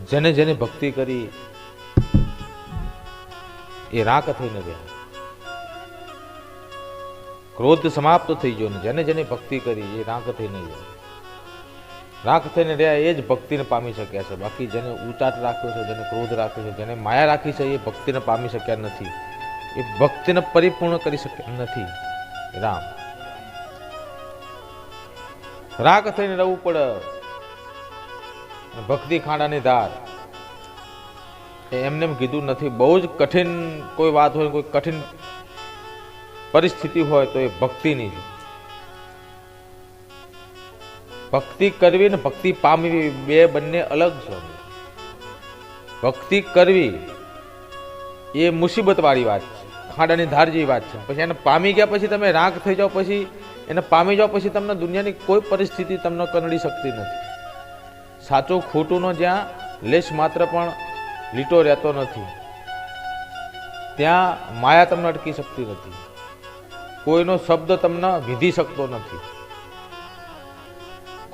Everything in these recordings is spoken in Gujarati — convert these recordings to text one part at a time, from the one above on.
જેને જેને ભક્તિ કરી એ રાખ થઈને ગયા. ક્રોધ સમાપ્ત થઈ ગયો ને જેને જેને ભક્તિ કરી એ રાખ થઈને ગયા. રાખ થઈને રહ્યા એ જ ભક્તિને પામી શક્યા છે. બાકી જેને ઉચાટ રાખ્યો છે, જેને ક્રોધ રાખ્યો છે, જેને માયા રાખી છે, એ ભક્તિને પામી શક્યા નથી. એ ભક્તિને પરિપૂર્ણ કરી શક્યા નથી. રામ. રાખ થઈને રહેવું પડે. ભક્તિ ખાડાની ધાર એમને એમ કીધું નથી, બહુ જ કઠિન કોઈ વાત હોય, કોઈ કઠિન પરિસ્થિતિ હોય તો એ ભક્તિની છે. ભક્તિ કરવી ને ભક્તિ પામવી બે બંને અલગ છે. ભક્તિ કરવી એ મુસીબત વાળી વાત છે, ખાડાની ધાર જેવી વાત છે. પછી એને પામી ગયા પછી તમે રાગ થઈ જાઓ, પછી એને પામી જાઓ, પછી તમને દુનિયાની કોઈ પરિસ્થિતિ તમને કનડી શકતી નથી. સાચું ખોટુંનો જ્યાં લેશ માત્ર પણ લીટો રહેતો નથી. ત્યાં માયા તમને અટકી શકતી નથી. કોઈનો શબ્દ તમને વિધી શકતો નથી.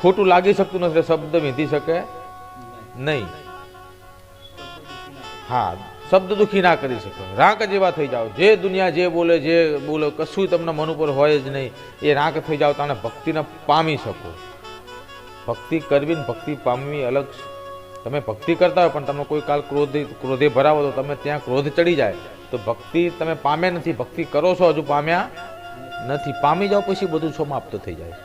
ખોટું લાગી શકતું નથી શબ્દ વિધી શકે નહીં. હા, શબ્દ દુઃખી ના કરી શકો. રાંક જેવા થઈ જાઓ. જે દુનિયા જે બોલે જે બોલે, કશું તમને મન ઉપર હોય જ નહીં. એ રાંક થઈ જાઓ તમે ભક્તિને પામી શકો. ભક્તિ કરવી ને ભક્તિ પામવી અલગ તમે ભક્તિ કરતા હોય પણ તમે કોઈ કાલ ક્રોધ ક્રોધે ભરાવો તો તમે ત્યાં ક્રોધ ચડી જાય. તો ભક્તિ તમે પામ્યા નથી, ભક્તિ કરો છો હજુ પામ્યા નથી. પામી જાઓ પછી બધું સમાપ્ત થઈ જાય.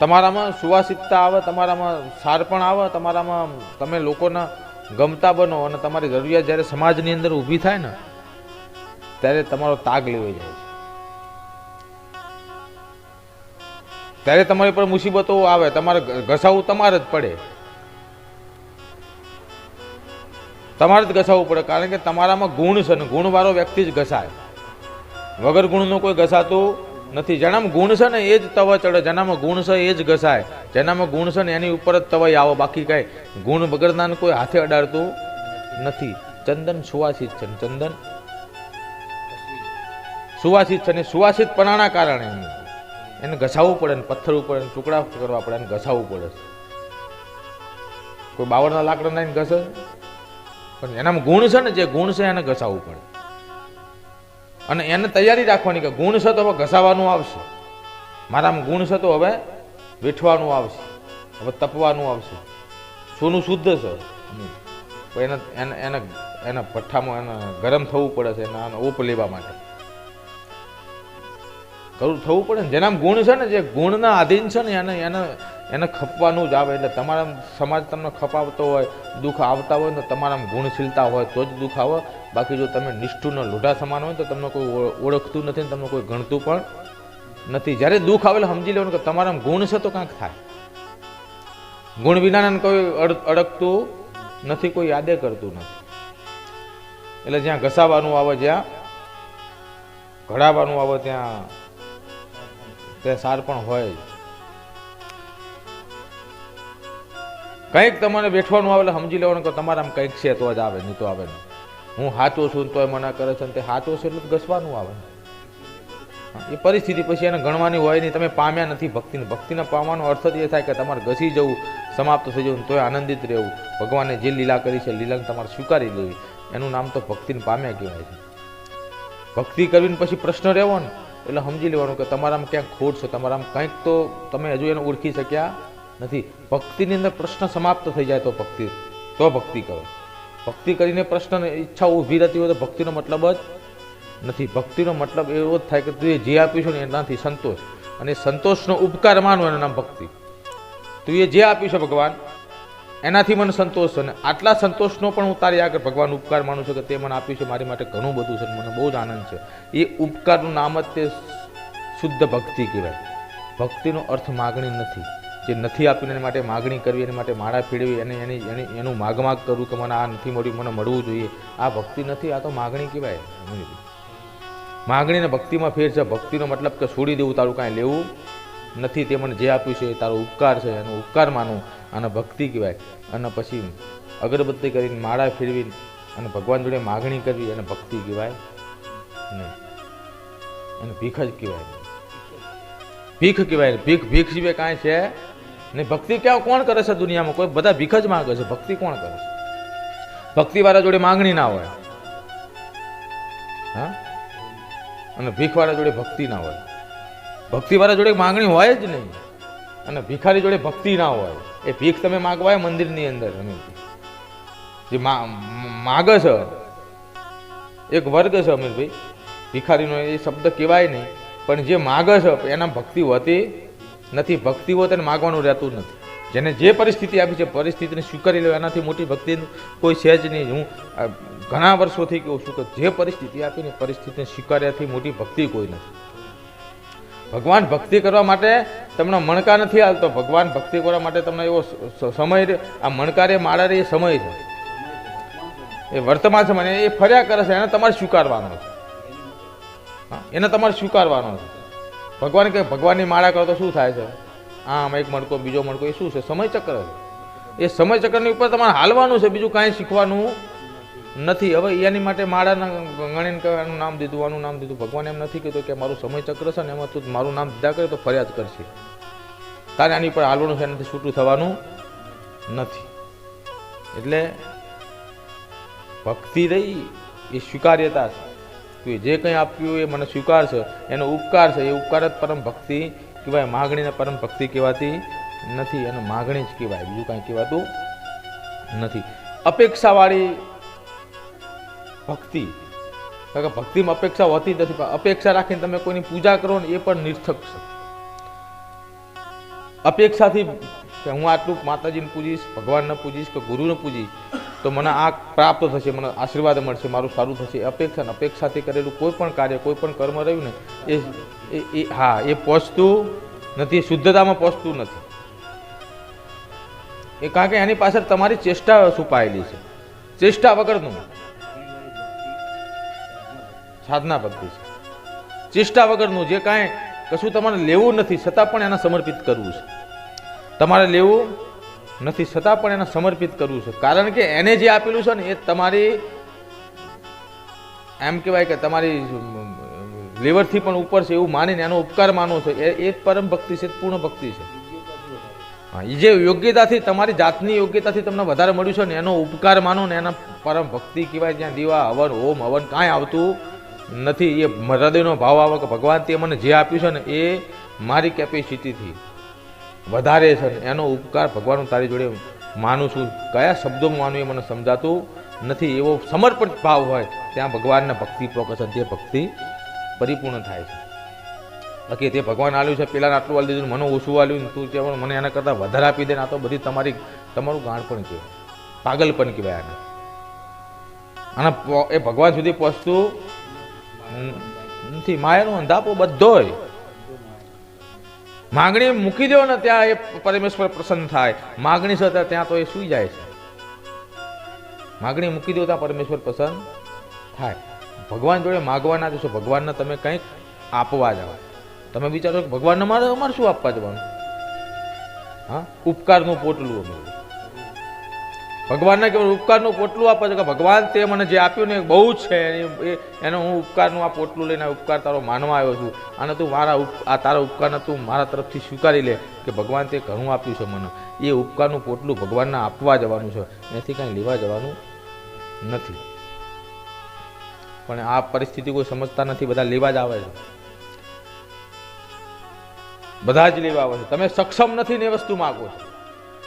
તમારામાં સુવાસિકતા આવે, તમારામાં સારપણ આવે, તમારામાં તમે લોકોના ગમતા બનો અને તમારી જરૂરિયાત જ્યારે સમાજની અંદર ઊભી થાય ને, ત્યારે તમારો તાગ લેવાઈ જાય છે. ત્યારે તમારી પર મુસીબતો આવે, તમારે ઘસાવું તમારે જ પડે. તમારે જ ઘસાવવું પડે, કારણ કે તમારામાં ગુણ છે ને ગુણવાળો વ્યક્તિ જ ઘસાય. વગર ગુણનો કોઈ ઘસાતું નથી. જેનામાં ગુણ છે ને એ જ તવા ચડે, જેનામાં ગુણ છે એ જ ઘસાય. જેનામાં ગુણ છે ને એની ઉપર જ તવાઈ આવો, બાકી કાંઈ ગુણ વગરના કોઈ હાથે અડાડતું નથી. ચંદન સુવાસિત છે ચંદન. સુવાસિત છે ને સુવાસિત પણાના કારણે. એનું. ઘસાવવું પડે ને પથ્થર ઉપર એને ટુકડા કરવા પડે, એને ઘસાવવું પડે કોઈ બાવળના લાકડા નાઈને ઘસે? પણ એનામાં ગુણ છે ને, જે ગુણ છે એને ઘસાવવું પડે. અને એને તૈયારી રાખવાની કે ગુણ છે તો હવે ઘસાવાનું આવશે. મારામાં ગુણ છે તો હવે વેઠવાનું આવશે. હવે તપવાનું આવશે. સોનું શુદ્ધ છે. એને એને એને, એના પઠ્ઠામાં એને ગરમ થવું પડે છે, એના ઓપ લેવા માટે. કરું, થવું પડે ને. જેના ગુણ છે ને, જે ગુણના આધીન છે ને, એને એને એને ખપવાનું જ આવે. એટલે તમારા સમાજ તમને ખપાવતો હોય, દુઃખ આવતા હોય તો તમારામાં ગુણશીલતા હોય, તો જ દુઃખ આવે. બાકી જો તમે નિષ્ઠુના લોઢા સમાન હોય તો તમને કોઈ ઓળખતું નથી તમને કોઈ ગણતું પણ નથી. જ્યારે દુઃખ આવે એટલે સમજી લેવાનું કે તમારામાં ગુણ છે તો કાંઈક થાય. ગુણ વિનાને કોઈ અડકતું નથી, કોઈ યાદે કરતું નથી. એટલે જ્યાં ઘસાવાનું આવે, જ્યાં ઘડાવાનું આવે, ત્યાં ત્યાં સાર પણ હોય કંઈક તમને બેઠવાનું આવે સમજી લેવાનું કે તમારામાં કંઈક છે તો જ આવે, નહીં તો આવે નહીં. હું સાચો છું તોય મના કરે છે તે સાચો છે એટલે ઘસવાનું આવે. એ પરિસ્થિતિ પછી એને ગણવાની હોય નહીં. તમે પામ્યા નથી ભક્તિને. ભક્તિને પામવાનો અર્થ જ એ થાય કે તમારે ઘસી જવું, સમાપ્ત થઈ જવું તોય આનંદિત રહેવું. ભગવાને જે લીલા કરી છે, લીલાને તમારે સ્વીકારી લેવી. એનું નામ તો ભક્તિને પામ્યા કહેવાય છે. ભક્તિ કરવીને પછી પ્રશ્ન રહેવો ને. એટલે સમજી લેવાનું કે તમારામાં ક્યાંક ખોટ છે, તમારામાં કંઈક તો તમે હજુ એને ઓળખી શક્યા નથી. ભક્તિની અંદર પ્રશ્ન સમાપ્ત થઈ જાય તો ભક્તિ તો ભક્તિ કરો. ભક્તિ કરીને પ્રશ્ન ઈચ્છા ઊભી રહેતી હોય તો ભક્તિનો મતલબ જ નથી. ભક્તિનો મતલબ એવો જ થાય કે તું જે આપ્યું છે ને એનાથી સંતોષ. અને સંતોષનો ઉપકાર માનો એનું નામ ભક્તિ. તું એ જે આપ્યું છે ભગવાન એનાથી મને સંતોષ છે. અને આટલા સંતોષનો પણ હું તારી આગળ ભગવાન ઉપકાર માનું છું કે તે મને આપ્યું છે, મારી માટે ઘણું બધું છે મને બહુ જ આનંદ છે. એ ઉપકારનું નામ જ તે શુદ્ધ ભક્તિ કહેવાય. ભક્તિનો અર્થ માગણી નથી. જે નથી આપ્યું એની માટે માગણી કરવી, એની માટે માળા ફેરવી, એને એની એની, એનું માગ માગ કરવું કે મને આ નથી મળ્યું, મને મળવું જોઈએ, આ ભક્તિ નથી, આ તો માગણી કહેવાય. માગણીને ભક્તિમાં ફેર છે. ભક્તિનો મતલબ કે છોડી દેવું, તારું કાંઈ લેવું નથી. તે મને જે આપ્યું છે એ તારો ઉપકાર છે. એનો ઉપકાર માનવું અને ભક્તિ કહેવાય. અને પછી અગરબત્તી કરીને માળા ફેરવી અને ભગવાન જોડે માગણી કરવી અને ભક્તિ કહેવાય નહીં. એને ભીખ જ કહેવાય ભીખ કહેવાય ભીખ ભીખ સિવાય કાંઈ છે નહીં. ભક્તિ ક્યાં, કોણ કરે છે દુનિયામાં? કોઈ બધા ભીખ જ માગે છે. ભક્તિ કોણ કરે છે? ભક્તિવાળા જોડે માંગણી ના હોય. હા? અને ભીખવાળા જોડે ભક્તિ ના હોય. ભક્તિવાળા જોડે માંગણી હોય જ નહીં. અને ભિખારી જોડે ભક્તિ ના હોય, એ ભીખ તમે માગવાય મંદિરની અંદર અમીરભાઈ જે માગે છે, એક વર્ગ છે અમીરભાઈ, ભિખારીનો એ શબ્દ કહેવાય નહીં, પણ જે માગ છે, એના ભક્તિ હોતી નથી, ભક્તિ હોત એને માગવાનું રહેતું નથી. જેને જે પરિસ્થિતિ આપી છે, પરિસ્થિતિને સ્વીકારી લેવા એનાથી મોટી ભક્તિનું કોઈ છે જ નહીં. હું ઘણા વર્ષોથી કહું છું કે જે પરિસ્થિતિ આપીને પરિસ્થિતિને સ્વીકાર્યાથી મોટી ભક્તિ કોઈ નથી. ભગવાન ભક્તિ કરવા માટે તમને મણકા નથી આવતો ભગવાન ભક્તિ કરવા માટે તમને એવો સમય આ મણકારે માળારે એ સમય છે. એ વર્તમાન સમય એ ફર્યા કરે છે, એને તમારે સ્વીકારવાનો છે. એને તમારે સ્વીકારવાનો છે. ભગવાન કે ભગવાનની માળા કરો તો શું થાય છે? આમ એક મણકો, બીજો મણકો, એ શું છે? સમય ચક્ર છે. એ સમય ચક્રની ઉપર તમારે હાલવાનું છે, બીજું કાંઈ શીખવાનું નથી. હવે એની માટે માળાના ગણીને કે નામ દીધું, આનું નામ દીધું. ભગવાન એમ નથી કીધું કે મારું સમય ચક્ર છે ને એમાં તું મારું નામ દીધા કરે તો ફરિયાદ કરશે. તારે આની પર હાલવાનું છે એનાથી છૂટું થવાનું નથી. એટલે ભક્તિ રહી, એ સ્વીકાર્યતા છે. જે કંઈ આપ્યું એ મને સ્વીકાર છે. એનો ઉપકાર છે. એ ઉપકાર જ પરમ ભક્તિ કહેવાય. માગણીને પરમ ભક્તિ કહેવાતી નથી. એને માગણી જ કહેવાય. બીજું કાંઈ કહેવાતું નથી. અપેક્ષાવાળી ભક્તિ. કારણ કે ભક્તિમાં અપેક્ષા હોતી નથી, પણ અપેક્ષા રાખીને તમે કોઈની પૂજા કરો ને એ પણ નિર્થક છે. અપેક્ષાથી કે હું આટલું માતાજીને પૂજીશ, ભગવાનને પૂજીશ કે ગુરુને પૂજીશ, તો મને આ પ્રાપ્ત થશે, મને આશીર્વાદ મળશે, મારું સારું થશે. અપેક્ષા અપેક્ષાથી કરેલું કોઈ પણ કાર્ય, કોઈ પણ કર્મ રહ્યું ને, એ એ- હા, એ પહોંચતું નથી શુદ્ધતામાં પહોંચતું નથી. એ કારણ કે એની પાછળ તમારી ચેષ્ટા છુપાયેલી છે. ચેષ્ટા વગરનું. સાધના ભક્તિ છે. ચેષ્ટા વગરનું જે કાંઈ કશું તમારે લેવું નથી, છતાં પણ એને સમર્પિત કરવું છે. તમારે લેવું નથી, છતાં પણ એને સમર્પિત કરવું છે. કારણ કે એને જે આપેલું છે ને, એ તમારી એમ કહેવાય કે તમારી લેવરથી પણ ઉપર છે એવું માનીને એનો ઉપકાર માનવો છે. એ એ પરમ ભક્તિ છે, પૂર્ણ ભક્તિ છે. હા એ જે યોગ્યતાથી, તમારી જાતની યોગ્યતાથી તમને વધારે મળ્યું છે ને, એનો ઉપકાર માનો ને, એના પરમ ભક્તિ કહેવાય, જ્યાં દીવા, હવન, ઓમ, હવન, કાંઈ આવતું નથી, એ હૃદયનો ભાવ આવે કે ભગવાન તે મને જે આપ્યું છે ને એ મારી કેપેસિટીથી વધારે છે ને એનો ઉપકાર ભગવાન તારી જોડે માનું છું. કયા શબ્દોમાં માનું એ મને સમજાતું નથી. એવો સમર્પણ ભાવ હોય ત્યાં ભગવાનના ભક્તિ પ્રોકશન તે ભક્તિ પરિપૂર્ણ થાય છે. બાકી તે ભગવાન આલ્યું છે, પેલાને આટલું આલી દીધું, મને ઓછું આલ્યું તું તું પણ મને એના કરતાં વધારે આપી દે ને આ તો બધી તમારી, તમારું ગાણ પણ કહેવાય. પાગલ પણ કહેવાય આને. આના એ ભગવાન સુધી પહોંચતું નથી, માયાનો અંધાપો બધોય. માગણી મૂકી દો ને ત્યાં એ પરમેશ્વર પ્રસન્ન થાય. માગણી છે ત્યાં- તો એ સુઈ જાય છે. માગણી મૂકી દો ત્યાં પરમેશ્વર પ્રસન્ન થાય. ભગવાન જોડે માગવાના જશો ભગવાનને તમે કંઈક આપવા જાઓ. તમે વિચારો કે ભગવાનને મારે અમારે શું આપવા જવાનું? હા? ઉપકારનું પોટલું અમે ભગવાનને કે ઉપકારનું પોટલું આપે છે? કે ભગવાન તે મને જે આપ્યું ને બહુ છે. એનો હું ઉપકારનું આ પોટલું લઈને ઉપકાર તારો માનવા આવ્યો છું. અને તું મારા આ તારા ઉપકારને તું મારા તરફથી સ્વીકારી લે કે ભગવાન તે ઘણું આપ્યું છે મને. એ ઉપકારનું પોટલું ભગવાનને આપવા જવાનું છે. એથી કાંઈ લેવા જવાનું નથી. પણ આ પરિસ્થિતિ કોઈ સમજતા નથી. બધા લેવા જ આવે છે. બધા જ લેવા આવે છે. તમે સક્ષમ નથી ને એ વસ્તુ માગો છો.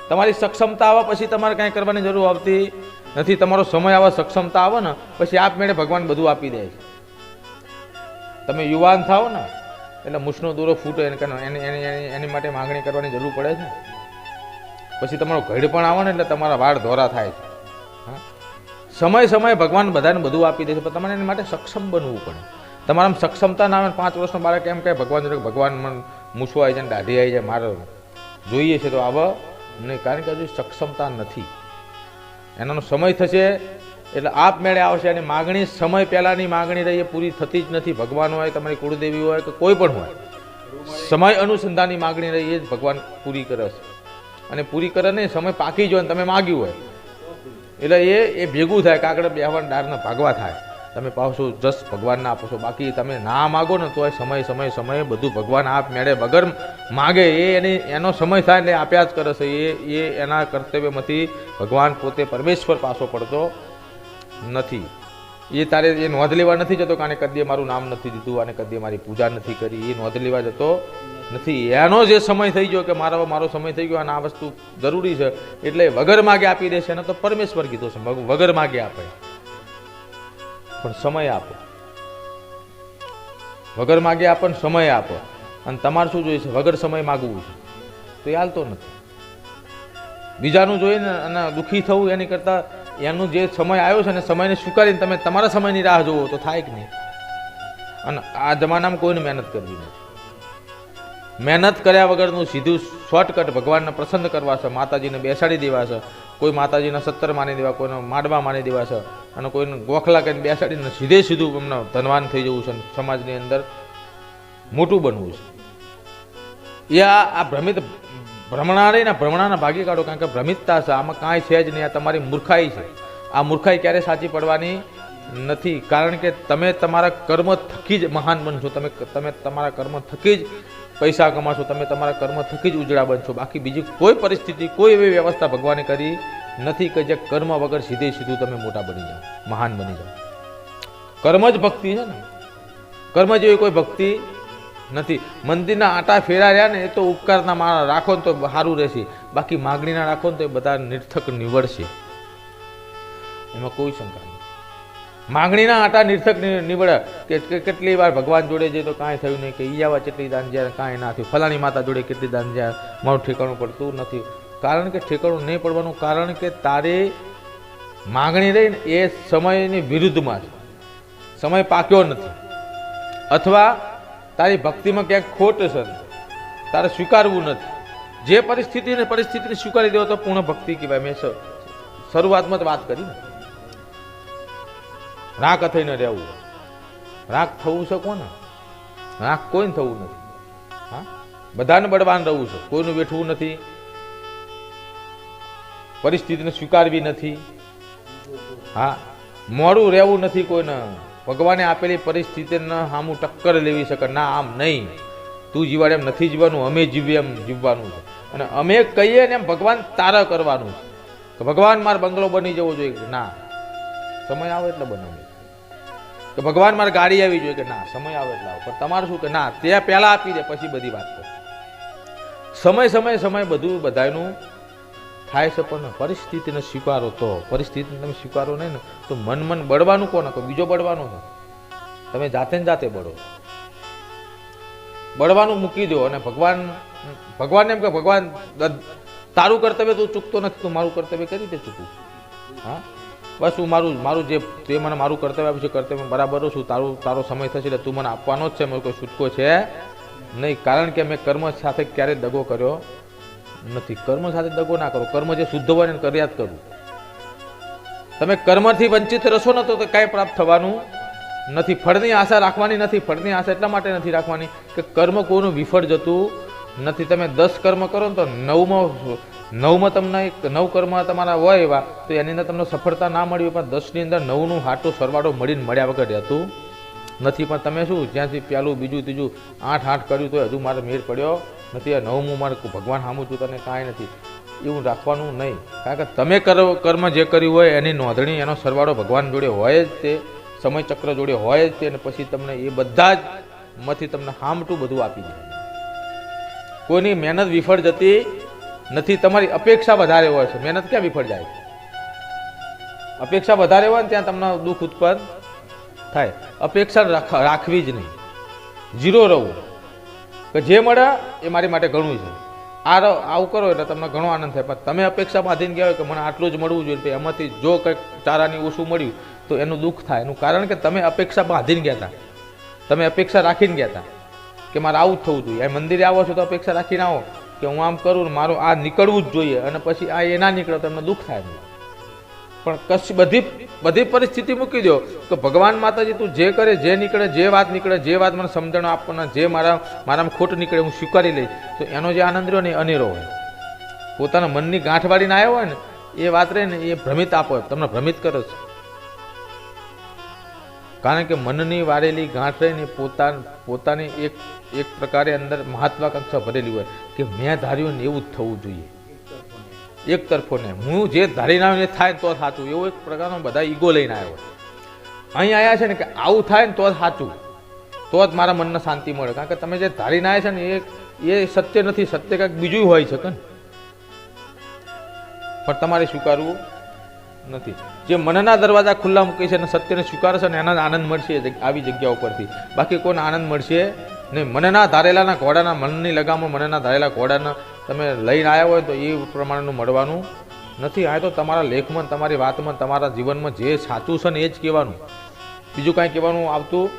તમારી સક્ષમતા આવે, પછી તમારે કાંઈ કરવાની જરૂર આવતી નથી. તમારો સમય આવે, સક્ષમતા આવે ને, પછી આપમેળે ભગવાન બધું આપી દે છે. તમે યુવાન થાઓ ને, એટલે મૂછનો દોરો ફૂટે એને એની એની એની- માટે માગણી કરવાની જરૂર પડે છે. પછી તમારો ઘડ પણ આવે ને, એટલે તમારા વાળ ધોરા થાય છે. હા? સમય સમયે ભગવાન બધાને બધું આપી દે છે, પણ તમારે એની માટે સક્ષમ બનવું પડે. તમારામાં સક્ષમતા ના આવે પાંચ વર્ષનો બાળક એમ કહે, ભગવાન ભગવાન મૂછો આવી જાય દાઢી આવી જાય, મારે. જોઈએ છે તો આવ. નહીં કારણ કે હજુ સક્ષમતા નથી. એનાનો સમય થશે એટલે આપમેળે આવશે અને માગણી સમય પહેલાંની માગણી રહી એ પૂરી થતી જ નથી. ભગવાન હોય, તમારી કુળદેવી હોય કે કોઈ પણ હોય, સમય અનુસંધાનની માગણી રહી એ જ ભગવાન પૂરી કરે છે અને પૂરી કરે નહીં, સમય પાકી જો તમે માગ્યું હોય. એટલે એ એ ભેગું થાય, કાગળ બેહવાના ડારના ભાગવા થાય. તમે પાછો જસ ભગવાનને આપો છો. બાકી તમે ના માગો ને તો સમય સમય, સમયે બધું ભગવાન આપ મેળે વગર માગે. એ એની, એનો સમય થાય એટલે આપ્યા જ કરે છે. એ એ એના કર્તવ્યમાંથી ભગવાન પોતે પરમેશ્વર પાછો પડતો નથી. એ તારે એ નોંધ લેવા નથી જતો કે આને કદીએ મારું નામ નથી દીધું અને કદીએ મારી પૂજા નથી કરી. એ નોંધ લેવા જતો નથી. એનો જે સમય થઈ ગયો કે મારો મારો સમય થઈ ગયો, અને આ વસ્તુ જરૂરી છે, એટલે વગર માગે આપી દેશે એને તો પરમેશ્વર કીધો છે. વગર માગે આપે. પણ સમય આપો. વગર માગે આપણને સમય આપો. અને તમારે શું જોઈએ છે? વગર સમય માગવું છે. તો એ હાલતો નથી. બીજાનું જોઈને અને દુઃખી થવું એની કરતાં એનું જે સમય આવ્યો છે ને સમયને સ્વીકારીને તમે તમારા સમયની રાહ જોવો તો થાય કે નહીં? અને આ જમાનામાં કોઈને મહેનત કરવી નથી. મહેનત કર્યા વગરનું સીધું શોર્ટકટ ભગવાનને પ્રસન્ન કરવા છે, માતાજીને બેસાડી દેવા છે કોઈ માતાજીના સત્તર માની દેવા, કોઈનો માડવા માની દેવા છે અને કોઈને ગોખલા કરીને બેસાડીને સીધે સીધું એમને ધનવાન થઈ જવું છે સમાજની અંદર મોટું બનવું છે. એ આ ભ્રમિત ભ્રમણાને ના ભ્રમણાના ભાગી કાઢો, કારણ કે ભ્રમિતતા છે. આમાં કાંઈ છે જ નહીં. આ તમારી મૂર્ખાઈ છે. આ મૂર્ખાઈ ક્યારે સાચી પડવાની નથી? કારણ કે તમે તમારા કર્મ થકી જ મહાન બનશો. તમે તમે તમારા કર્મ થકી જ પૈસા કમાશો, તમે તમારા કર્મ થકી જ ઉજળા બનશો. બાકી બીજી કોઈ પરિસ્થિતિ, કોઈ એવી વ્યવસ્થા ભગવાને કરી નથી કે જે કર્મ વગર સીધે સીધું તમે મોટા બની જાઓ, મહાન બની જાઓ. કર્મ જ ભક્તિ છે ને. કર્મ જેવી કોઈ ભક્તિ નથી. મંદિરના આટા ફેરા રહ્યા ને, એ તો ઉપકારના માળા. રાખો ને તો સારું રહેશે. બાકી માગણીના રાખો ને તો એ બધા નિર્થક નીવડશે. એમાં કોઈ શંકા નહીં. માગણીના આટા નિર્થક નીવડ્યા નીવડે. કે કેટલી વાર ભગવાન જોડે જઈએ તો કાંઈ થયું નહીં. કે ઈયાવા કેટલી દાન જ્યાં કાંઈ ના થયું. ફલાણી માતા જોડે કેટલી દાન જ્યાં મારું ઠેકાણું પડતું નથી. કારણ કે ઠેકાણું નહીં પડવાનું કારણ કે તારે માગણી રહી ને એ સમયની વિરુદ્ધમાં છે. સમય પાક્યો નથી. અથવા તારી ભક્તિમાં ક્યાંક ખોટ છે. તારે સ્વીકારવું નથી. જે પરિસ્થિતિને પરિસ્થિતિને સ્વીકારી દેવો તો પૂર્ણ ભક્તિ કહેવાય. મેં શરૂઆતમાં જ વાત કરી ને. રાગ થઈને રહેવું રાખ થવું છે કોને? રાખ કોઈને થવું નથી? હા? બધાને બળવાન રહેવું છે. કોઈનું બેઠવું નથી. પરિસ્થિતિને સ્વીકારવી નથી. હા? મોડું રહેવું નથી કોઈને. ભગવાને આપેલી પરિસ્થિતિને સામું ટક્કર લેવી શકે ના, આમ નહીં. તું જીવાડે એમ નથી જીવવાનું, અમે જીવીએ એમ જીવવાનું છે. અને અમે કહીએ ને એમ ભગવાન તારા કરવાનું છે. કે ભગવાન મારે બંગલો બની જવો જોઈએ ના? સમય આવે એટલે બનાવે કે ભગવાન મારે ગાડી આવી જોઈએ કે ના, સમય આવે એટલે આવો. પણ તમારે શું કે ના, તે પહેલાં આપી દે, પછી બધી વાત કર. સમય સમય સમય બધું બધાનું થાય છે, પણ પરિસ્થિતિને સ્વીકારો તો. પરિસ્થિતિને તમે સ્વીકારો નહીં ને, તો મન મન બળવાનું કોને કહો? બીજો બળવાનો છે. તમે જાતે ને જાતે બળો. બળવાનું મૂકી દો અને ભગવાન, ભગવાનને એમ કે ભગવાન, તારું કર્તવ્ય તું ચૂકતો નથી, તું મારું કર્તવ્ય કરી રીતે ચૂકું હા? બસ હું મારું મારું જે તે મને મારું કર્તવ્ય આપ્યું છે, કર્તવ્ય બરાબર છું, તારું તારો સમય થશે એટલે તું મને આપવાનો જ છે, મારો કોઈ છૂટકો છે નહીં. કારણ કે મેં કર્મ સાથે ક્યારેય દગો કર્યો નથી. કર્મ સાથે દગો ના કરો. કર્મ જે શુદ્ધ હોય એને કર્યા જ કરવું તમે કર્મથી વંચિત રહેશો ને તો કાંઈ પ્રાપ્ત થવાનું નથી. ફળની આશા રાખવાની નથી. ફળની આશા એટલા માટે નથી રાખવાની કે કર્મ કોઈનું વિફળ જતું નથી. તમે દસ કર્મ કરો ને તો નવમાં નવમાં તમને એક નવ કર્મ તમારા હોય એવા, તો એની અંદર તમને સફળતા ના મળી પણ દસની અંદર નવનું હાટું સરવાળો મળીને મળ્યા વગર રહેતું નથી. પણ તમે શું, જ્યાંથી પહેલું બીજું, ત્રીજું, આઠ આઠ કર્યું તો હજુ મારે મેળ પડ્યો નથી. આ નવમું મારે ભગવાન સામું છું તને કાંઈ નથી. એવું રાખવાનું નહીં. કારણ કે તમે કરો, કર્મ જે કર્યું હોય, એની નોંધણી, એનો સરવાળો ભગવાન જોડે હોય જ તે, સમયચક્ર જોડે હોય જ તે, અને પછી તમને એ બધા જ માંથી તમને હામટું બધું આપી દે. કોઈની મહેનત વિફળ જતી નથી, તમારી અપેક્ષા વધારે હોય છે. મહેનત ક્યાં વિફળ જાય? અપેક્ષા વધારે હોય ને ત્યાં તમને દુઃખ ઉત્પન્ન થાય. અપેક્ષા રાખ- રાખવી જ નહીં. જીરો રહવું કે જે મળે એ મારી માટે ઘણું છે. આ રહો, આવું કરો એટલે તમને ઘણો આનંદ થાય. પણ તમે અપેક્ષા બાંધીને ગયા હોય કે મને આટલું જ મળવું જોઈએ, તો એમાંથી જો કંઈક ચારાની ઓછું મળ્યું, તો એનું દુઃખ થાય. એનું કારણ કે તમે અપેક્ષા બાંધીને ગયા હતા. તમે અપેક્ષા રાખીને ગયા હતા કે મારે આવું જ થવું જોઈએ. આ મંદિરે આવો છો તો અપેક્ષા રાખીને આવો. કે હું આમ કરું ને મારું આ નીકળવું જ જોઈએ અને પછી આ એ ના નીકળે તો એમને દુઃખ થાય પણ કશી બધી બધી પરિસ્થિતિ મૂકી દો કે ભગવાન માતાજી તું જે કરે, જે નીકળે, જે વાત નીકળે, જે વાત મને સમજણ આપવાના, જે મારા, મારામાં ખોટ નીકળે હું સ્વીકારી લઈશ, તો એનો જે આનંદ રહ્યો ને એ અનેરો હોય. પોતાના મનની ગાંઠ વાળીને આવ્યો હોય ને, એ વાત રહે ને એ ભ્રમિત આપો તમને ભ્રમિત કરો છો. કારણ કે મનની વારેલી ગાંઠ રહીને પોતા, પોતાની એક એક પ્રકારે અંદર મહત્વાકાંક્ષા ભરેલી હોય કે મેં ધાર્યું ને એવું જ થવું જોઈએ. એક તરફો ને હું જે ધારીને આવ્યો એ થાય તો સાચું. એવો એક પ્રકારનો બધા ઈગો લઈને આવ્યો અહીં આવ્યા છે ને કે આવું થાય ને તો જ સાચું. તો જ મારા મનને શાંતિ મળે. કારણ કે તમે જે ધારીને આવ્યા છે ને એ એ સત્ય નથી. સત્ય કંઈક બીજું હોય શકે ને? પણ તમારે સ્વીકારવું નથી. જે મનના દરવાજા ખુલ્લા મૂકે છે અને સત્યને સ્વીકારશે ને એના આનંદ મળશે આવી જગ્યા ઉપરથી. બાકી કોને આનંદ મળશે નહીં મનના ધારેલાના ઘોડાના મનની લગામમાં મનના ધારેલા ઘોડાના તમે લઈને આવ્યા હોય તો એ પ્રમાણેનું મળવાનું નથી. આ તો તમારા લેખમાં, તમારી વાતમાં, તમારા જીવનમાં જે સાચું છે ને એ જ કહેવાનું. બીજું કાંઈ કહેવાનું આવતું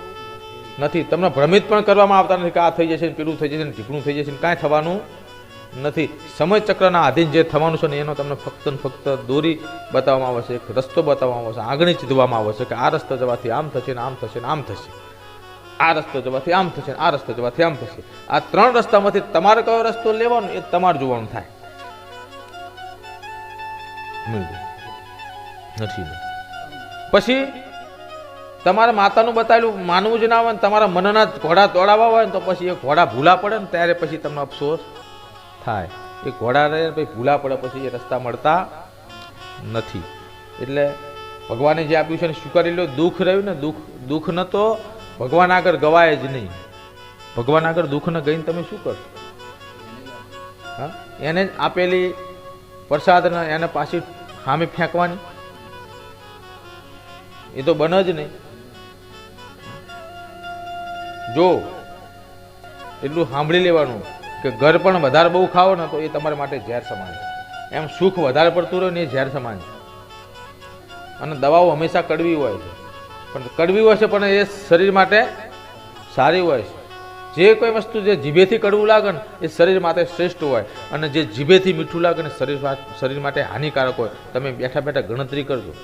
નથી. તમને ભ્રમિત પણ કરવામાં આવતા નથી કે આ થઈ જશે ને પેલું થઈ જશે ને ઢીકણું થઈ જશે ને કાંઈ થવાનું નથી. સમય ચક્રના આધીન જે થવાનું છે ને એનો તમને ફક્ત ને ફક્ત દોરી બતાવવામાં આવે છે એક રસ્તો બતાવવામાં આવે છે આગળ ચીધવામાં આવે કે આ રસ્તો જવાથી આમ થશે ને આમ થશે ને આમ થશે. આ રસ્તો જવાથી આમ થશે આ રસ્તો જવાથી આમ થશે. આ ત્રણ રસ્તામાંથી તમારે કયો રસ્તો લેવાનો, એ તમારે જોવાનું થાય? નથી પછી તમારે માતાનું બતાવેલું માનવું જ ના હોય ને તમારા મનના ઘોડા દોડાવવા હોય ને તો પછી એ ઘોડા ભૂલા પડે ને ત્યારે પછી તમને અફસોસ થાય. એ ઘોડા રહે પછી ભૂલા પડે પછી એ રસ્તા મળતા નથી. એટલે ભગવાને જે આપ્યું છે ને શું કરી લો, દુઃખ રહ્યું ને દુઃખ દુઃખ ન તો ભગવાન આગળ ગવાય જ નહીં. ભગવાન આગળ દુઃખ ન ગઈને તમે શું કરશો? હા? એને જ આપેલી પ્રસાદને એને પાછી સામે ફેંકવાની? એ તો બને જ નહીં. જો, એટલું સાંભળી લેવાનું કે ઘર પણ વધારે બહુ ખાઓ ને તો એ તમારા માટે ઝેર સમાન છે. એમ સુખ વધારે પડતું રહે ને એ ઝેર સમાન છે. અને દવાઓ હંમેશા કડવી હોય છે. પણ કડવી હોય છે, પણ એ શરીર માટે સારી હોય છે. જે કોઈ વસ્તુ જે જીભેથી કડવું લાગે ને, એ શરીર માટે શ્રેષ્ઠ હોય. અને જે જીભેથી મીઠું લાગે ને, શરીર શરીર માટે હાનિકારક હોય. તમે બેઠા બેઠા ગણતરી કરજો.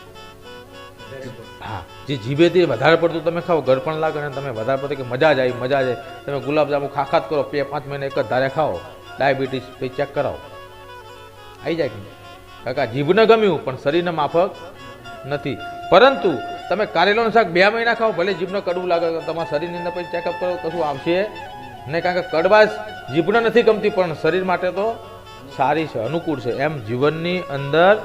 હા, જે જીભેથી વધારે પડતું તમે ખાઓ, ઘર પણ લાગે ને, તમે વધારે પડતું કે મજા જ આવી, મજા જ આવી. તમે ગુલાબજાંબુ ખાખાત કરો, બે, પાંચ મહિને એક જ ધારે ખાઓ. ડાયાબિટીસ, પછી ચેક કરાવો. આવી જાય કે? કાકા, જીભને ગમ્યું, પણ શરીરને માફક નથી. પરંતુ તમે કારેલાનું શાક બે મહિના ખાઓ, ભલે જીભને કડવું લાગે તમારા શરીરની અંદર પછી ચેકઅપ કરો, કશું આવશે નહીં. કારણ કે કડવાશ જીભને નથી ગમતી, પણ શરીર માટે તો સારી છે, અનુકૂળ છે. એમ જીવનની અંદર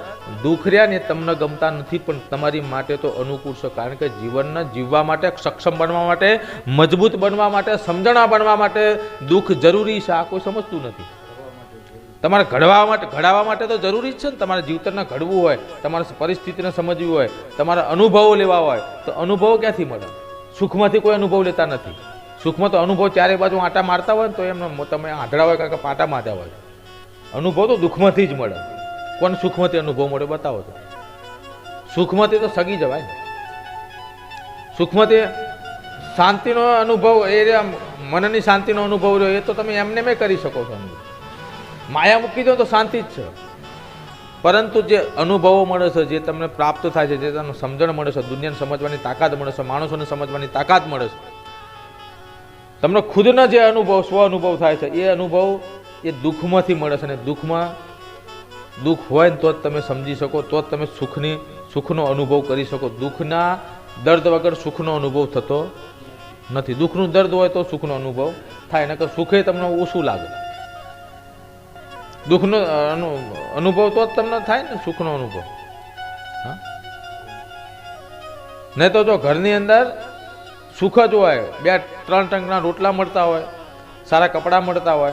દુઃખ રહ્યા ને તમને ગમતા નથી, પણ તમારી માટે તો અનુકૂળ છે. કારણ કે જીવનને જીવવા માટે, સક્ષમ બનવા માટે, મજબૂત બનવા માટે, સમજણા બનવા માટે દુઃખ જરૂરી છે. આ કોઈ સમજતું નથી. તમારે ઘડવા માટે ઘડાવવા માટે તો જરૂરી જ છે ને તમારે જીવતરને ઘડવું હોય, તમારે પરિસ્થિતિને સમજવી હોય, તમારા અનુભવો લેવા હોય, તો અનુભવો ક્યાંથી મળે? સુખમાંથી કોઈ અનુભવ લેતા નથી. સુખમાં તો અનુભવ ચારે બાજુ આંટા મારતા હોય ને તો એમને તમે આંધળા હોય કાંઈ પાટા માર્યા હોય. અનુભવ તો દુઃખમાંથી જ મળે. કોણ સુખમાંથી અનુભવ મળે બતાવો તો. સુખમાંથી તો સગી જવાય ને. સુખમાંથી શાંતિનો અનુભવ એ મનની શાંતિનો અનુભવ રહ્યો એ તો તમે એમને મેં કરી શકો છો અનુભવ. માયા મૂકી દો તો શાંતિ જ છે. પરંતુ જે અનુભવો મળે છે, જે તમને પ્રાપ્ત થાય છે, જે તમને સમજણ મળે છે, દુનિયાને સમજવાની તાકાત મળે છે, માણસોને સમજવાની તાકાત મળે છે, તમને ખુદનો જે અનુભવ, સ્વ અનુભવ થાય છે, એ અનુભવ એ દુઃખમાંથી મળે છે અને દુઃખમાં દુઃખ હોય ને તો જ તમે સમજી શકો, તો જ તમે સુખની, સુખનો અનુભવ કરી શકો. દુઃખના દર્દ વગર સુખનો અનુભવ થતો નથી. દુઃખનું દર્દ હોય તો સુખનો અનુભવ થાય, નકર સુખે તમને ઓછું લાગે. દુઃખનો અનુ- અનુભવ તો જ તમને થાય ને, સુખનો અનુભવ. નહીં તો જો ઘરની અંદર સુખ જ હોય, બે, ત્રણ ટંકના રોટલા મળતા હોય, સારા કપડાં મળતા હોય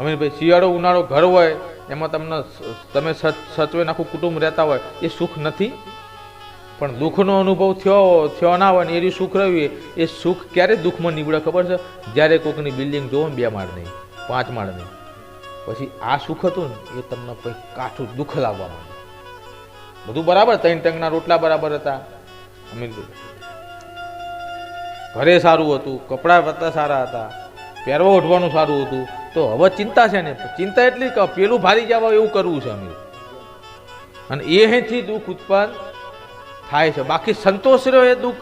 અમે ભાઈ, શિયાળો, ઉનાળો, ઘર હોય, એમાં તમને તમે સચ- સચવે આખું કુટુંબ રહેતા હોય, એ સુખ નથી. પણ દુઃખનો અનુભવ થયો થયો ના હોય ને એવી સુખ રહ્યું એ સુખ ક્યારે દુઃખમાં નીવડે ખબર છે? જ્યારે કોઈકની બિલ્ડિંગ જોવો ને બે માળની, પાંચ માળની. પછી આ સુખ હતું ને, એ તમને પછી કાઠું દુઃખ લાવવા માંડે બધું બરાબર, ત્રણ ટંકના રોટલા બરાબર હતા. અમીરભાઈ ઘરે સારું હતું, કપડાં વત્તા સારા હતા, પહેરવા ઉઠવાનું સારું હતું. તો હવે ચિંતા છે ને ચિંતા એટલી કે પેલું ભારી જવા એવું કરવું છે અમીર. અને એ હેથી દુઃખ ઉત્પન્ન થાય છે. બાકી સંતોષ રહ્યો એ દુઃખ.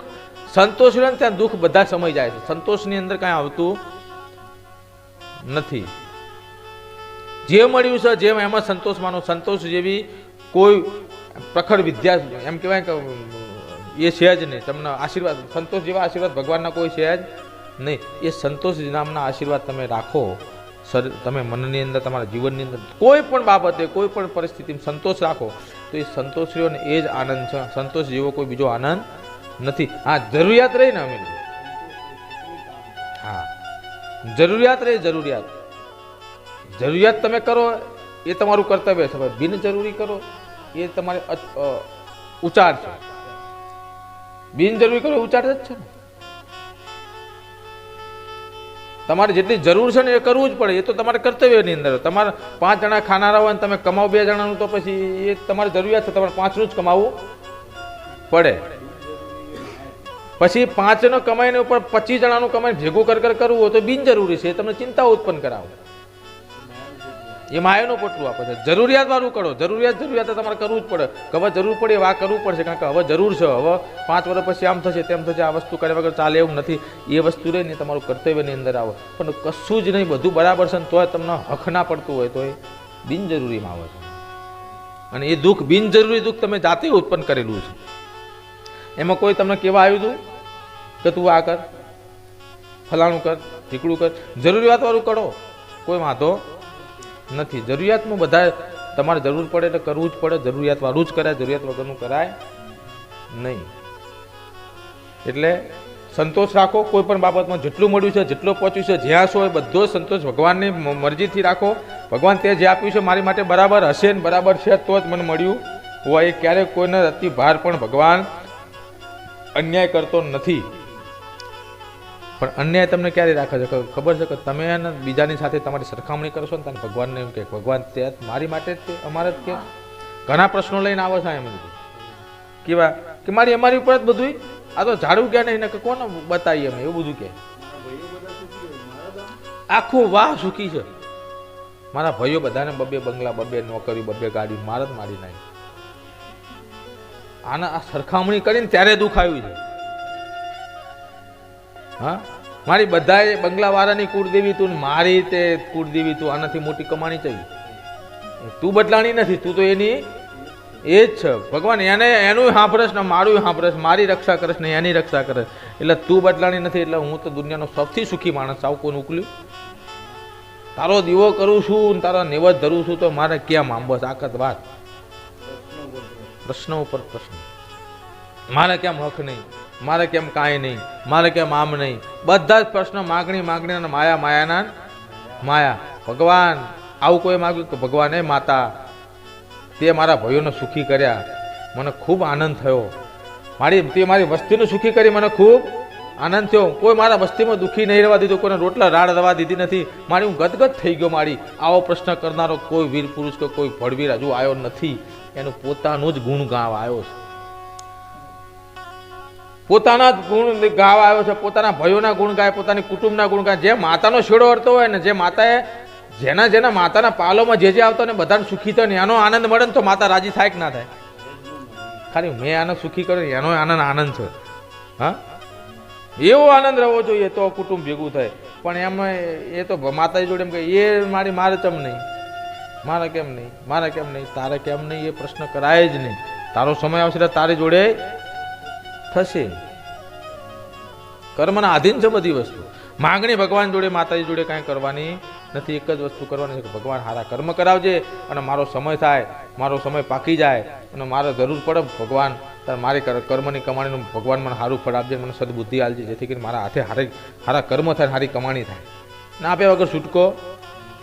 સંતોષ રહ્યો ને ત્યાં દુઃખ બધા સમય જાય છે. સંતોષની અંદર કાંઈ આવતું નથી. જે મળ્યું છે, જેમ એમાં સંતોષ માનો, સંતોષ જેવી કોઈ પ્રખર વિદ્યા એમ કહેવાય કે એ છે જ નહીં. તમને આશીર્વાદ, સંતોષ જેવા આશીર્વાદ ભગવાનના કોઈ છે જ નહીં. એ સંતોષ નામના આશીર્વાદ તમે રાખો શરીર તમે મનની અંદર, તમારા જીવનની અંદર, કોઈ પણ બાબતે, કોઈ પણ પરિસ્થિતિમાં સંતોષ રાખો, તો એ સંતોષ રહ્યો ને એ જ આનંદ છે. સંતોષ જેવો કોઈ બીજો આનંદ નથી. હા, જરૂરિયાત રહી ને, અમીન. હા. જરૂરિયાત રહી, જરૂરિયાત. જરૂરિયાત તમે કરો, એ તમારું કર્તવ્ય છે. બિનજરૂરી કરો, એ તમારે ઉચાર છે. બિનજરૂરી કરો ઉચાર જ છે ને. તમારે જેટલી જરૂર છે ને એ કરવું જ પડે. એ તો તમારે કર્તવ્યની અંદર. તમારે પાંચ જણા ખાનારા હોય ને તમે કમાવો બે જણાનું તો પછી એ તમારી જરૂરિયાત છે. તમારે પાંચનું જ કમાવવું પડે. પછી પાંચનો કમાઈને ઉપર પચીસ જણાનું કમાઈને ભેગું કર, કરવું હોય તો બિનજરૂરી છે. એ તમને ચિંતા ઉત્પન્ન કરાવો. એ માયાનું પોટલું આપે છે. જરૂરિયાત વાળું કરો. જરૂરિયાત જરૂરિયાત તમારે કરવું જ પડે. કે હવે જરૂર પડે વા કરવું પડશે. કારણ કે હવે જરૂર છે. હવે પાંચ વર્ષ પછી આમ થશે, તેમ થશે. આ વસ્તુ કર્યા વગર ચાલે એવું નથી. એ વસ્તુ રહી ને તમારું કર્તવ્યની અંદર આવે. પણ કશું જ નહીં, બધું બરાબર છે ને તોય તમને હખ ના પડતું હોય તો એ બિનજરૂરીમાં આવે છે. અને એ દુઃખ, બિનજરૂરી દુઃખ તમે જાતે ઉત્પન્ન કરેલું છે. એમાં કોઈ તમને કેવા આવ્યું હતું કે તું આ કર, ફલાણું કર, ઢીકડું કર. જરૂરિયાત વાળું કરો. કોઈ વાંધો નથી. જરૂરિયાતનું બધા તમારે જરૂર પડે એટલે કરવું જ પડે. જરૂરિયાતવાળું જ કરાય, જરૂરિયાત વગરનું કરાય નહીં. એટલે સંતોષ રાખો. કોઈ પણ બાબતમાં જેટલું મળ્યું છે, જેટલું પહોંચ્યું છે, જ્યાં છો એ બધો સંતોષ ભગવાનની મરજીથી રાખો. ભગવાન તે જે આપ્યું છે મારી માટે બરાબર હશે ને બરાબર છે, તો જ મને મળ્યું. હોય ક્યારેક કોઈને અતિ ભાર પણ ભગવાન અન્યાય કરતો નથી. પણ અન્યાય તમને ક્યારે રાખે છે? ખબર છે કે તમે એને બીજાની સાથે તમારી સરખામણી કરશો ને ત્યારે ભગવાનને એમ કે ભગવાન, તે મારી માટે જ તે અમારે જ કે? ઘણા પ્રશ્નો લઈને આવે છે એમ કેવા કે મારી, અમારી ઉપર જ બધું આ તો ઝાડુ કે નહીં? કે કોને બતાવીએ અમે? એવું બધું કે. આખું વાહ સુખી છે. મારા ભાઈઓ બધાને બબે બંગલા, બબે નોકરી, બબે ગાડી મારત મારી નાખી. આના આ સરખામણી કરીને ત્યારે દુઃખ આવ્યું છે. હા? મારી બધાએ બંગલાવાળાની કુળદેવી તું મારી તે કુળદેવી તું, આનાથી મોટી કમાણી થઈ તું બદલાણી નથી, તું તો એની એ જ છે. ભગવાન, એને એનું હાંફરસ ને મારું સાંભળશ, મારી રક્ષા કરશ ને એની રક્ષા કરશ. એટલે તું બદલાણી નથી, એટલે હું તો દુનિયાનો સૌથી સુખી માણસ આવું કોઈને ઉકલ્યું? તારો દીવો કરું છું તારા નિવેદ ધરું છું તો મારે કેમ આમ બસ આકત વાત. પ્રશ્ન ઉપર પ્રશ્ન. મારે કેમ હક નહીં? મારે કેમ કાંઈ નહીં? મારે કેમ આમ નહીં? બધા જ પ્રશ્ન માગણી માગણી અને માયા, માયાના માયા. ભગવાન, આવું કોઈ માગ્યું કે ભગવાને માતા. તે મારા ભાઈઓને સુખી કર્યા. મને ખૂબ આનંદ થયો. મારી તે મારી વસ્તીને સુખી કરી મને ખૂબ આનંદ થયો. કોઈ મારા વસ્તીમાં દુઃખી નહીં રહેવા દીધું, કોઈને રોટલા રાડ રવા દીધી નથી. મારી હું ગદગદ થઈ ગયો મારી. આવો પ્રશ્ન કરનારો કોઈ વીર પુરુષ કે કોઈ ભળવીર હજુ આવ્યો નથી. એનું પોતાનું જ ગુણ ગાવ આવ્યો છે. પોતાના જ ગુણ ગાવા આવ્યો છે, પોતાના ભયોના ગુણ ગાય, પોતાની કુટુંબના ગુણ ગાય. જે માતાનો છેડો અડતો હોય ને, જે માતાએ જેના જેના માતાના પાલોમાં જે જે આવતો ને, બધાને સુખી થયો ને, એનો આનંદ મળે ને તો માતા રાજી થાય કે ના થાય? ખાલી મેં આને સુખી કર્યો એનો આનંદ આનંદ છે. હા? એવો આનંદ રહેવો જોઈએ તો કુટુંબ ભેગું થાય. પણ એમ એ તો માતાજી જોડે એમ કે, એ મારી મારે ચમ નહીં? મારે કેમ નહીં? મારે કેમ નહીં? તારે કેમ નહીં? એ પ્રશ્ન કરાય જ નહીં. તારો સમય આવશે તારી જોડે થશે. કર્મના આધીન છે બધી વસ્તુ. માંગણી ભગવાન જોડે, માતાજી જોડે કાંઈ કરવાની નથી. એક જ વસ્તુ કરવાની છે ભગવાન સારા કર્મ કરાવજે અને મારો સમય થાય, મારો સમય પાકી જાય અને મારે જરૂર પડે ભગવાન તારે મારી કર- કર્મની કમાણીનું ભગવાન મને સારું ફળ આપજે, મને સદબુદ્ધિ આપજે જેથી કરીને મારા હાથે હારે સારા કર્મ થાય સારી કમાણી થાય. ના આપ્યા વગર છૂટકો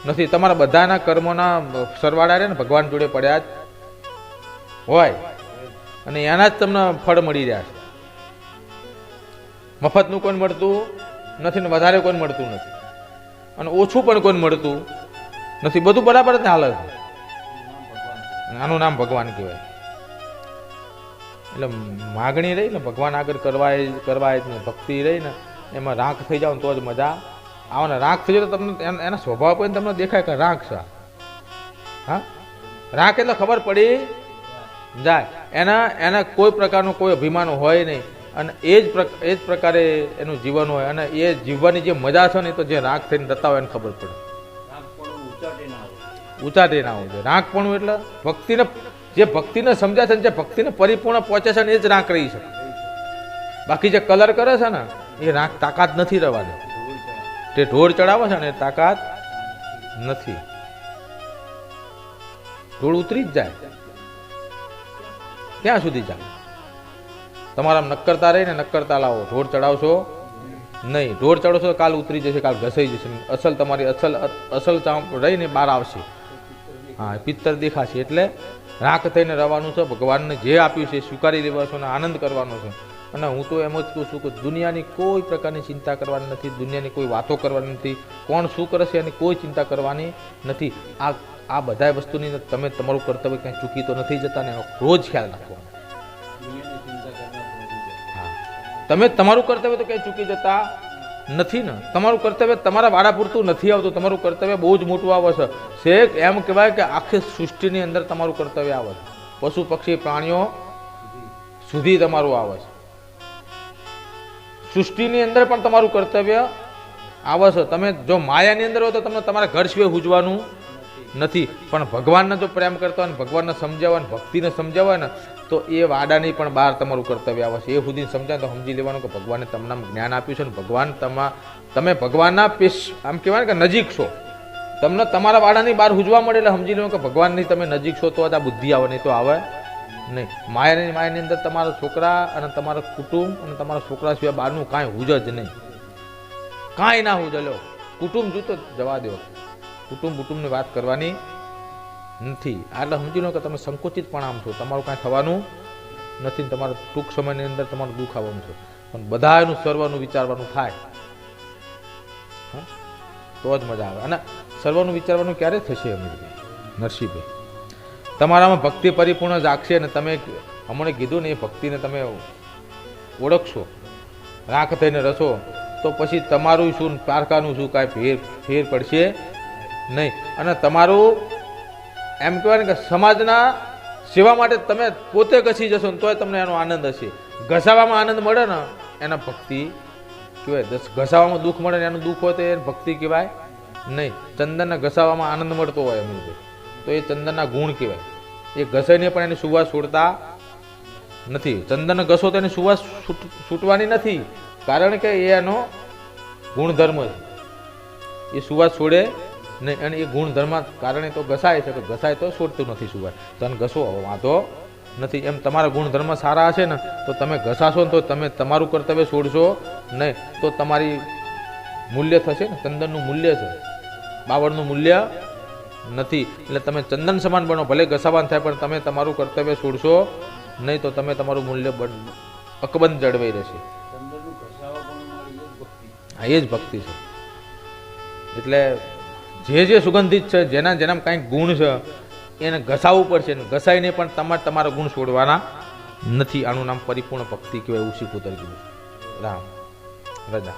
નથી. તમારા બધાના કર્મોના સરવાળા રહે ને ભગવાન જોડે પડ્યા જ હોય. અને એના જ તમને ફળ મળી રહ્યા છે. મફતનું કોઈ મળતું નથી ને વધારે કોઈ મળતું નથી. અને ઓછું પણ કોઈ મળતું નથી. બધું બરાબર જ હાલે છે. આનું નામ ભગવાન કહેવાય. એટલે માગણી રહી ને ભગવાન આગળ કરવાય કરવાય ને ભક્તિ રહી ને એમાં રાખ થઈ જાવ તો જ મજા આવે. ને રાખ થઈ જાય તો તમને એના સ્વભાવ પણ તમને દેખાય કે રાખ છે. હા? રાખ એટલે ખબર પડી જાય. એના એના કોઈ પ્રકારનું કોઈ અભિમાન હોય નહીં. અને એ જ એ જ પ્રકારે એનું જીવન હોય અને એ જીવવાની જે મજા છે ને તો જે રાગ થઈને જતા હોય એને ખબર પડે. ઉચાટે ના હોય. રાગ પણ એટલે ભક્તિને, જે ભક્તિને સમજ્યા છે ને, જે ભક્તિને પરિપૂર્ણ પહોંચે છે ને, એ જ રાખ રહી શકે. બાકી જે કલર કરે છે ને, એ રાખ તાકાત નથી રહેવાની. તે ઢોળ ચડાવે છે ને, એ તાકાત નથી. ઢોળ ઉતરી જ જાય. ક્યાં સુધી જાય તમારા નક્કરતા રહીને નક્કરતા લાવો. ઢોર ચડાવશો નહીં. ઢોર ચડાવશો કાલ ઉતરી જશે, કાલ ઘસાઈ જશે અસલ તમારી અસલ અસલ ચામ રહીને બહાર આવશે. હા, પિત્તર દેખાશે. એટલે રાખ થઈને રહેવાનું છે, ભગવાનને જે આપ્યું છે સ્વીકારી લેવાનું છે અને આનંદ કરવાનો છે. અને હું તો એમ જ કહું છું કે દુનિયાની કોઈ પ્રકારની ચિંતા કરવાની નથી, દુનિયાની કોઈ વાતો કરવાની નથી. કોણ શું કરશે એની કોઈ ચિંતા કરવાની નથી. આ આ બધા વસ્તુની તમે તમારું કર્તવ્ય ક્યાંય ચૂકી તો નથી જતા ને એનો રોજ ખ્યાલ રાખવાનો. તમે તમારું કર્તવ્ય તો ક્યાંય ચૂકી જતા નથી ને? તમારું કર્તવ્ય તમારા વાડા પૂરતું નથી આવતું. તમારું કર્તવ્ય બહુ જ મોટું આવે છે. શેખ એમ કહેવાય કે આખી સૃષ્ટિની અંદર તમારું કર્તવ્ય આવે છે. પશુ, પક્ષી, પ્રાણીઓ સુધી તમારું આવે છે. સૃષ્ટિની અંદર પણ તમારું કર્તવ્ય આવે છે. તમે જો માયાની અંદર હો તો તમને તમારા ઘર સિવાય હુજવાનું નથી. પણ ભગવાનને જો પ્રેમ કરતા હોય ને ભગવાનને સમજાવવા ભક્તિને સમજાવવા ને તો એ વાડાની પણ બહાર તમારું કર્તવ્ય આવે છે. એ સુધી સમજાય તો સમજી લેવાનું કે ભગવાને તમને જ્ઞાન આપ્યું છે ને ભગવાન તમા, તમે ભગવાનના પેશ, આમ કહેવાય કે નજીક છો. તમને તમારા વાડાની બહાર ઉજવા મળે એટલે સમજી લેવાનું કે ભગવાનની તમે નજીક છો તો આ બુદ્ધિ આવે, નહીં તો આવે નહીં. માયાની માયાની અંદર તમારા છોકરા અને તમારા કુટુંબ અને તમારા છોકરા સિવાય બહારનું કાંઈ હુજ જ નહીં. કાંઈ ના હુજ લો કુટુંબ જૂતો જવા દો. કુટુંબ કુટુંબની વાત કરવાની નથી. એટલે સમજી લો કે તમે સંકુચિત પણ આમ છો. તમારું કાંઈ થવાનું નથી તમારું ટૂંક સમયની અંદર તમારું દુઃખ આવવાનું છે. પણ બધાનું સર્વનું વિચારવાનું થાય? તો જ મજા આવે. અને સર્વનું વિચારવાનું ક્યારે થશે, અમીરભાઈ? નરસિંહભાઈ? તમારામાં ભક્તિ પરિપૂર્ણ જાગશે અને તમે હમણાં કીધું ને એ ભક્તિને તમે ઓળખશો, રાખ થઈને રસો, તો પછી તમારું શું પારકાનું શું કાંઈ ફેર ફેર પડશે નહીં. અને તમારું એમ કહેવાય ને કે સમાજના સેવા માટે તમે પોતે ઘસી જશો ને તોય તમને એનો આનંદ હશે. ઘસાવામાં આનંદ મળે ને, એના ભક્તિ કહેવાય. ઘસાવામાં દુઃખ મળે ને એનું દુઃખ હોય તો એને ભક્તિ કહેવાય નહીં. ચંદનને ઘસાવામાં આનંદ મળતો હોય એમ તો એ ચંદનના ગુણ કહેવાય. એ ઘસાઈને પણ એની સુવાસ છોડતા નથી. ચંદન ઘસો તો એની સુવાસ છૂટવાની નથી. કારણ કે એ એનો ગુણધર્મ છે. એ સુવાસ છોડે નહીં અને એ ગુણધર્મ કારણે તો ઘસાય છે તો ઘસાય તો છોડતું નથી સુવાસ તને ઘસો વાંધો નથી. એમ તમારા ગુણધર્મ સારા હશે ને તો તમે ઘસાશો ને તો તમે તમારું કર્તવ્ય છોડશો નહીં તો તમારી મૂલ્ય થશે ને ચંદનનું મૂલ્ય છે. બાવળનું મૂલ્ય નથી. એટલે તમે ચંદન સમાન બનો ભલે ઘસાવાન થાય પણ તમે તમારું કર્તવ્ય છોડશો નહીં તો તમે તમારું મૂલ્ય અકબંધ જળવાઈ રહેશે. હા એ જ ભક્તિ છે. એટલે જે જે સુગંધિત છે, જેના જેના કાંઈક ગુણ છે, એને ઘસાવવું પડશે અને ઘસાઈને પણ તમારે તમારા ગુણ છોડવાના નથી. આનું નામ પરિપૂર્ણ ભક્તિ કહેવાય, એવું શીખવું તરીકે રામ. રજા.